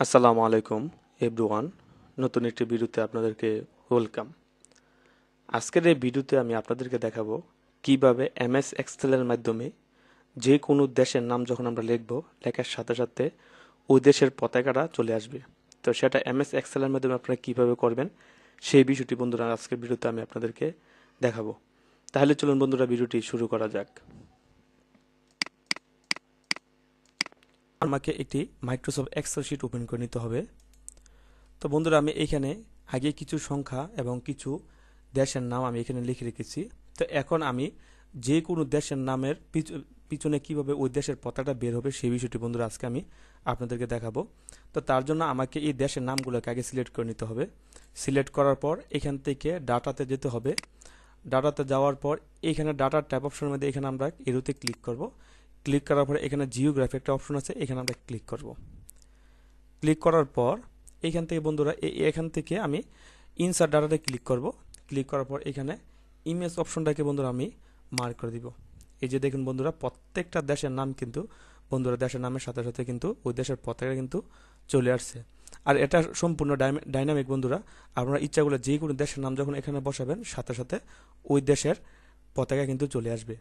আসসালামু আলাইকুম, এভরিওয়ান। নতুন একটি ভিডিওতে আপনাদেরকে ওয়েলকাম। আজকের এই ভিডিওতে আমি আপনাদেরকে দেখাবো কীভাবে এমএস এক্সেলের মাধ্যমে যে কোনো দেশের নাম যখন আমরা লিখব, লেখার সাথে সাথে ওই দেশের পতাকাটা চলে আসবে। তো সেটা এমএস এক্সেলের মাধ্যমে আপনারা কীভাবে করবেন, সেই বিষয়টি বন্ধুরা আজকের ভিডিওতে আমি আপনাদেরকে দেখাবো। তাহলে চলুন বন্ধুরা, ভিডিওটি শুরু করা যাক। আমাকে একটি মাইক্রোসফট এক্সেল শিট ওপেন করে নিতে হবে। তো বন্ধুরা, আমি এখানে আগে কিছু সংখ্যা এবং কিছু দেশের নাম আমি এখানে লিখে রেখেছি। তো এখন আমি যে কোনো দেশের নামের পিছ- পিছনে কীভাবে ওই দেশের পতাকাটা বের হবে সেই বিষয়টি বন্ধুরা আজকে আমি আপনাদেরকে দেখাবো। তো তার জন্য আমাকে এই দেশের নামগুলোকে আগে সিলেক্ট করে নিতে হবে। সিলেক্ট করার পর এখান থেকে ডাটাতে যেতে হবে। ডাটাতে যাওয়ার পর এখানে ডাটার ট্যাপ অপশনের মধ্যে এখানে আমরা এরোতে ক্লিক করব। ক্লিক করার পরে এখানে জিওগ্রাফি একটা অপশন আছে, এখানে আমরা ক্লিক করব। ক্লিক করার পর এখান থেকে বন্ধুরা এখান থেকে আমি ইনসার্ট ডাটাতে ক্লিক করব। ক্লিক করার পর এখানে ইমেজ অপশনটাকে বন্ধুরা আমি মার্ক করে দিব। এই যে দেখুন বন্ধুরা, প্রত্যেকটা দেশের নাম কিন্তু বন্ধুরা, দেশের নামের সাথে সাথে কিন্তু ওই দেশের পতাকা কিন্তু চলে আসছে। আর এটা সম্পূর্ণ ডাইনামিক বন্ধুরা, আপনারা ইচ্ছা করলে যে কোনো দেশের নাম যখন এখানে বসাবেন, সাথে সাথে ওই দেশের পতাকা কিন্তু চলে আসবে।